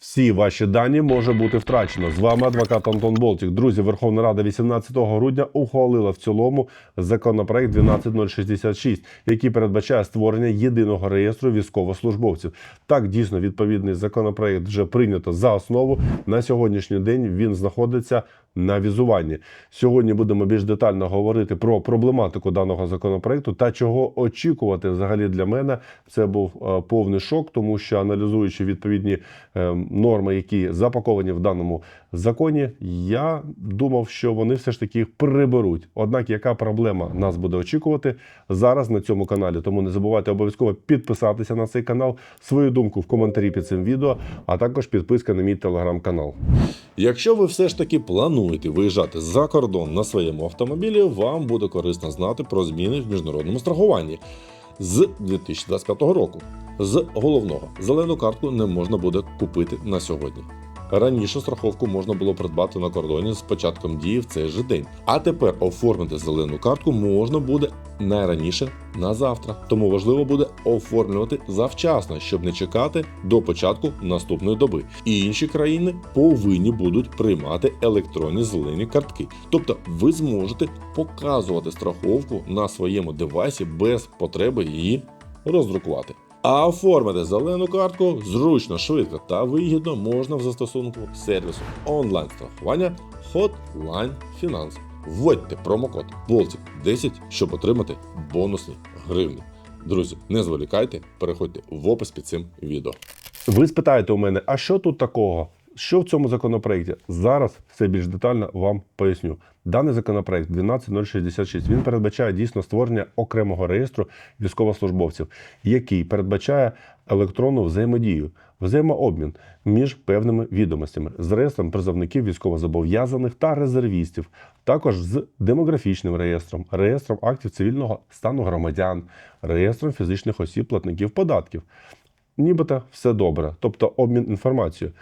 Всі ваші дані може бути втрачено. З вами адвокат Антон Болтік. Друзі, Верховна Рада 18 грудня ухвалила в цілому законопроект 12066, який передбачає створення єдиного реєстру військовослужбовців. Так, дійсно, відповідний законопроект вже прийнято за основу. На сьогоднішній день він знаходиться на візуванні. Сьогодні будемо більш детально говорити про проблематику даного законопроекту та чого очікувати взагалі для мене. Це був е, повний шок, тому що аналізуючи відповідні е, норми, які запаковані в даному законі, я думав, що вони все ж таки їх приберуть. Однак, яка проблема нас буде очікувати зараз на цьому каналі? Тому не забувайте обов'язково підписатися на цей канал, свою думку в коментарі під цим відео, а також підписка на мій телеграм-канал. Якщо ви все ж таки плануєте виїжджати за кордон на своєму автомобілі, вам буде корисно знати про зміни в міжнародному страхуванні з 2025 року. З головного зелену картку не можна буде купити на сьогодні. Раніше страховку можна було придбати на кордоні з початком дії в цей же день. А тепер оформити зелену картку можна буде найраніше на завтра. Тому важливо буде оформлювати завчасно, щоб не чекати до початку наступної доби. І інші країни повинні будуть приймати електронні зелені картки. Тобто ви зможете показувати страховку на своєму девайсі без потреби її роздрукувати. А оформити зелену картку зручно, швидко та вигідно можна в застосунку сервісу онлайн-страхування Hotline Finance. Вводьте промокод Baltic 10 щоб отримати бонусні гривні. Друзі, не зволікайте, переходьте в опис під цим відео. Ви спитаєте у мене, а що тут такого? Що в цьому законопроекті? Зараз все більш детально вам поясню. Даний законопроект 12066 він передбачає дійсно створення окремого реєстру військовослужбовців, який передбачає електронну взаємодію, взаємообмін між певними відомостями з реєстром призовників військовозобов'язаних та резервістів, також з демографічним реєстром, реєстром актів цивільного стану громадян, реєстром фізичних осіб платників податків нібито все добре, тобто обмін інформацією.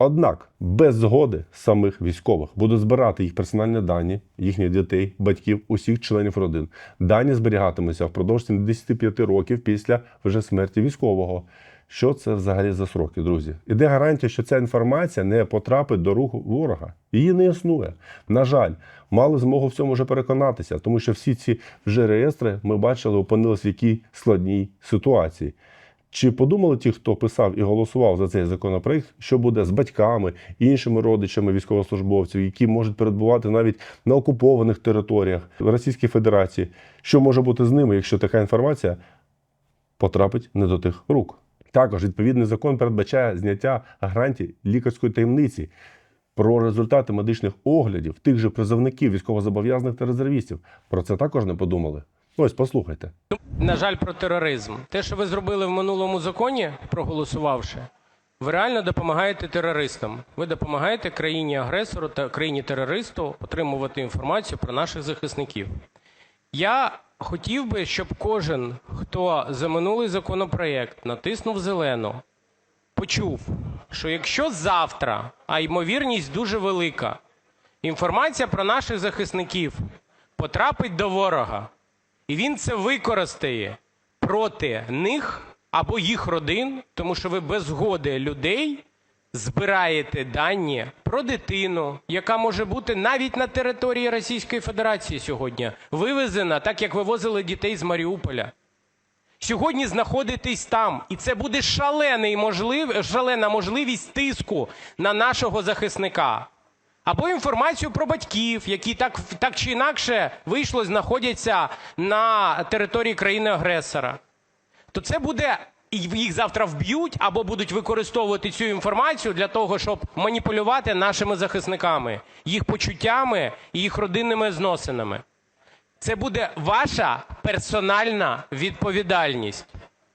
Однак без згоди самих військових будуть збирати їх персональні дані, їхніх дітей, батьків, усіх членів родин. Дані зберігатимуться впродовж 75 років після вже смерті військового. Що це взагалі за сроки, друзі? Іде гарантія, що ця інформація не потрапить до руху ворога. Її не існує. На жаль, мали змогу в цьому вже переконатися, тому що всі ці вже реєстри ми бачили, опинилися в якій складній ситуації. Чи подумали ті, хто писав і голосував за цей законопроект, що буде з батьками, іншими родичами військовослужбовців, які можуть перебувати навіть на окупованих територіях Російської Федерації? Що може бути з ними, якщо така інформація потрапить не до тих рук? Також відповідний закон передбачає зняття гарантій лікарської таємниці про результати медичних оглядів тих же призовників, військовозобов'язаних та резервістів. Про це також не подумали. Ось послухайте. На жаль, про тероризм. Те, що ви зробили в минулому законі, проголосувавши, ви реально допомагаєте терористам. Ви допомагаєте країні-агресору та країні-терористу отримувати інформацію про наших захисників. Я хотів би, щоб кожен, хто за минулий законопроєкт натиснув зелену, почув, що якщо завтра, а ймовірність дуже велика, інформація про наших захисників потрапить до ворога, і він це використає проти них або їх родин, тому що ви без згоди людей збираєте дані про дитину, яка може бути навіть на території Російської Федерації сьогодні вивезена, так як вивозили дітей з Маріуполя. Сьогодні знаходитесь там, і це буде шалена можливість тиску на нашого захисника. Або інформацію про батьків, які так, чи інакше вийшло, знаходяться на території країни-агресора. То це буде, і їх завтра вб'ють, або будуть використовувати цю інформацію для того, щоб маніпулювати нашими захисниками, їх почуттями і їх родинними зносинами. Це буде ваша персональна відповідальність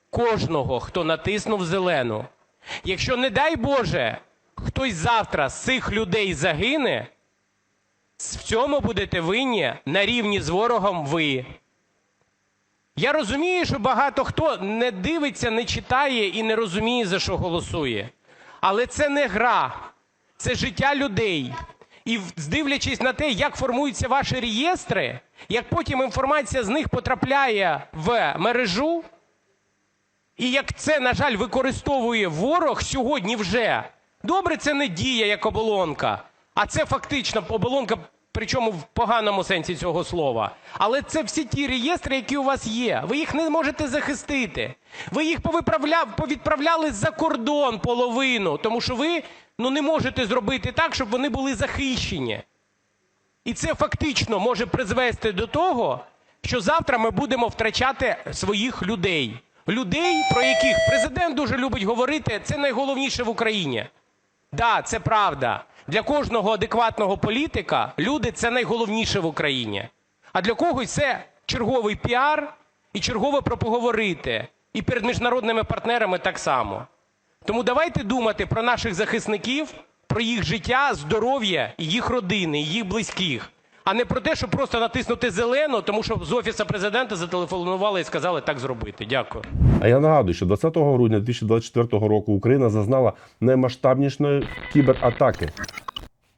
кожного, хто натиснув зелену. Якщо, не дай Боже, хтось завтра з цих людей загине, в цьому будете винні на рівні з ворогом ви. Я розумію, що багато хто не дивиться, не читає і не розуміє, за що голосує. Але це не гра, це життя людей. І дивлячись на те, як формуються ваші реєстри, як потім інформація з них потрапляє в мережу, і як це, на жаль, використовує ворог сьогодні вже Добре, це не діє як оболонка, а це фактично оболонка, причому в поганому сенсі цього слова. Але це всі ті реєстри, які у вас є. Ви їх не можете захистити. Ви їх повідправляли за кордон половину, тому що ви ну, не можете зробити так, щоб вони були захищені. І це фактично може призвести до того, що завтра ми будемо втрачати своїх людей. Людей, про яких президент дуже любить говорити, це найголовніше в Україні. Да, це правда. Для кожного адекватного політика люди це найголовніше в Україні. А для когось це черговий піар і чергове про поговорити. І перед міжнародними партнерами так само. Тому давайте думати про наших захисників, про їх життя, здоров'я, і їх родини, і їх близьких, а не про те, щоб просто натиснути зелену, тому що з офісу президента зателефонували і сказали так зробити. Дякую. А я нагадую, що 20 грудня 2024 року Україна зазнала наймасштабнішої кібератаки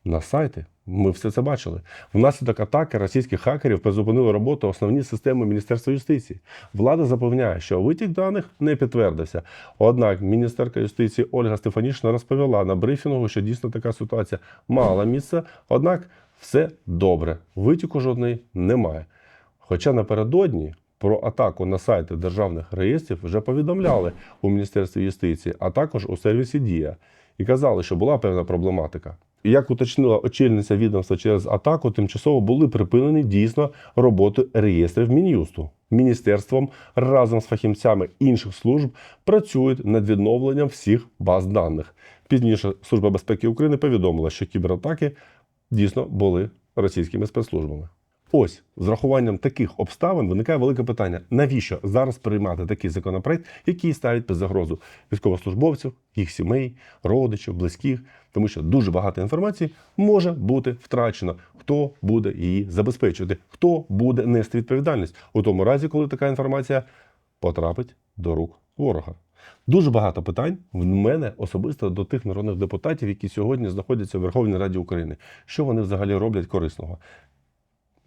на сайти. Ми все це бачили. Внаслідок атаки російських хакерів призупинили роботу основні системи Міністерства юстиції. Влада запевняє, що витік даних не підтвердився. Однак міністерка юстиції Ольга Стефанішина розповіла на брифінгу, що дійсно така ситуація мала місце. Однак все добре. Витіку жодної немає. Хоча напередодні про атаку на сайти державних реєстрів вже повідомляли у Міністерстві юстиції, а також у сервісі Дія і казали, що була певна проблематика. Як уточнила очільниця відомства через атаку, тимчасово були припинені дійсно роботи реєстрів Мін'юсту. Міністерством разом з фахівцями інших служб працюють над відновленням всіх баз даних. Пізніше Служба безпеки України повідомила, що кібератаки дійсно були російськими спецслужбами. Ось з врахуванням таких обставин виникає велике питання: навіщо зараз приймати такий законопроект, який ставить під загрозу військовослужбовців, їх сімей, родичів, близьких, тому що дуже багато інформації може бути втрачено. Хто буде її забезпечувати, хто буде нести відповідальність у тому разі, коли така інформація потрапить до рук ворога. Дуже багато питань в мене особисто до тих народних депутатів, які сьогодні знаходяться в Верховній Раді України. Що вони взагалі роблять корисного?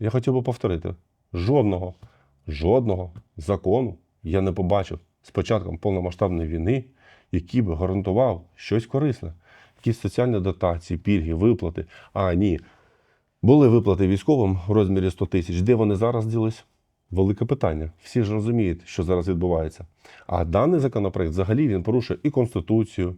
Я хотів би повторити: жодного, жодного закону я не побачив з початком повномасштабної війни, який би гарантував щось корисне, якісь соціальні дотації, пільги, виплати. А ні, були виплати військовим в розмірі 100 тисяч. Де вони зараз ділись? Велике питання. Всі ж розуміють, що зараз відбувається. А даний законопроект взагалі він порушує і Конституцію.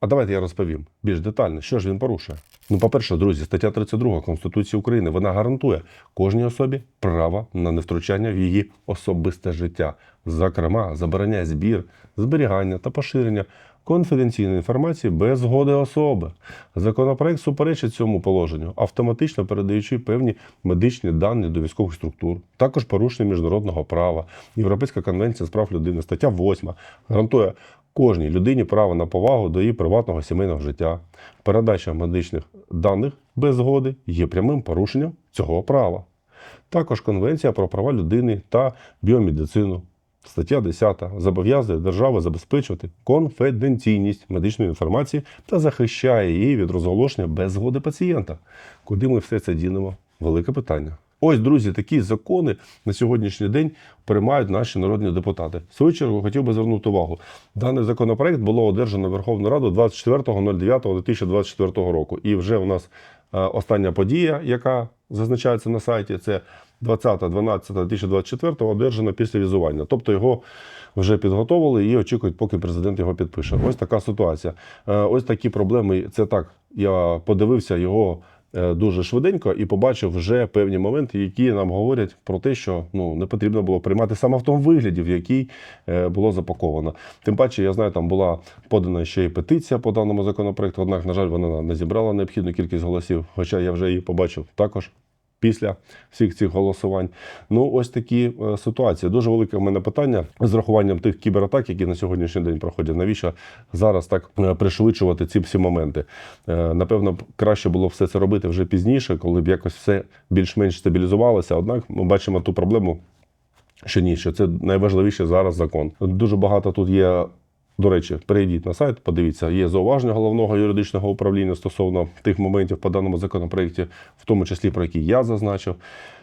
А давайте я розповім більш детально, що ж він порушує. Ну, по-перше, друзі, стаття 32 Конституції України вона гарантує кожній особі право на невтручання в її особисте життя. Зокрема, забороняє збір, зберігання та поширення конфіденційної інформації без згоди особи. Законопроект суперечить цьому положенню, автоматично передаючи певні медичні дані до військових структур. Також порушення міжнародного права. Європейська конвенція з прав людини, стаття 8, гарантує кожній людині право на повагу до її приватного сімейного життя. Передача медичних даних без згоди є прямим порушенням цього права. Також Конвенція про права людини та біомедицину. Стаття 10 зобов'язує державу забезпечувати конфіденційність медичної інформації та захищає її від розголошення без згоди пацієнта. Куди ми все це дінемо? Велике питання. Ось, друзі, такі закони на сьогоднішній день приймають наші народні депутати. В свою чергу хотів би звернути увагу. Даний законопроект було одержано Верховну Раду 24.09.2024 року. І вже у нас е, остання подія, яка зазначається на сайті, це 20.12.2024 одержано після візування. Тобто його вже підготовили і очікують, поки президент його підпише. Ось така ситуація. Е, Ось такі проблеми. Це так. Я подивився його е, дуже швиденько і побачив вже певні моменти, які нам говорять про те, що ну не потрібно було приймати саме в тому вигляді, в який е, було запаковано. Тим паче, я знаю, там була подана ще й петиція по даному законопроекту. Однак, на жаль, вона не зібрала необхідну кількість голосів, хоча я вже її побачив також. Після всіх цих голосувань, ну ось такі е, ситуації. Дуже велике в мене питання з рахуванням тих кібератак, які на сьогоднішній день проходять. Навіщо зараз так е, пришвидшувати ці всі моменти? Е, напевно, краще було все це робити вже пізніше, коли б якось все більш-менш стабілізувалося. Однак ми бачимо ту проблему, що ні, що це найважливіше зараз закон. Дуже багато тут є. До речі, перейдіть на сайт, подивіться, є зауваження головного юридичного управління стосовно тих моментів по даному законопроекті, в тому числі про які я зазначив.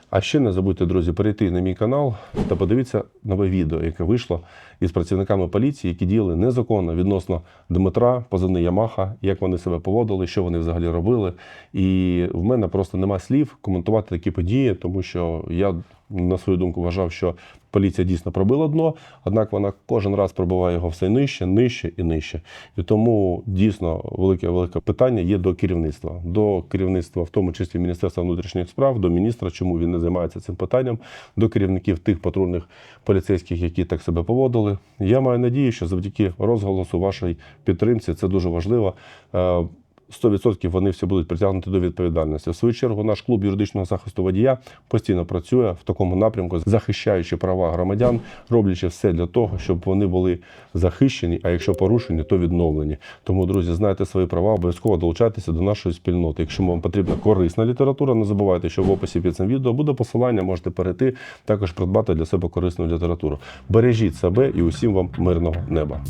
А ще не забудьте, друзі, перейти на мій канал та подивіться нове відео, яке вийшло із працівниками поліції, які діяли незаконно відносно Дмитра, позивний Ямаха, як вони себе поводили, що вони взагалі робили. І в мене просто нема слів коментувати такі події, тому що я на свою думку вважав, що поліція дійсно пробила дно, однак вона кожен раз пробиває його все нижче, нижче і нижче. І тому дійсно велике велике питання є до керівництва, до керівництва, в тому числі Міністерства внутрішніх справ, до міністра, чому він не займається цим питанням, до керівників тих патрульних поліцейських, які так себе поводили. Я маю надію, що завдяки розголосу вашої підтримці це дуже важливо. Е, 100% вони всі будуть притягнуті до відповідальності. В свою чергу, наш клуб юридичного захисту водія постійно працює в такому напрямку, захищаючи права громадян, роблячи все для того, щоб вони були захищені. А якщо порушені, то відновлені. Тому, друзі, знайте свої права, обов'язково долучайтеся до нашої спільноти. Якщо вам потрібна корисна література, не забувайте, що в описі під цим відео буде посилання, можете перейти, також придбати для себе корисну літературу. Бережіть себе і усім вам мирного неба.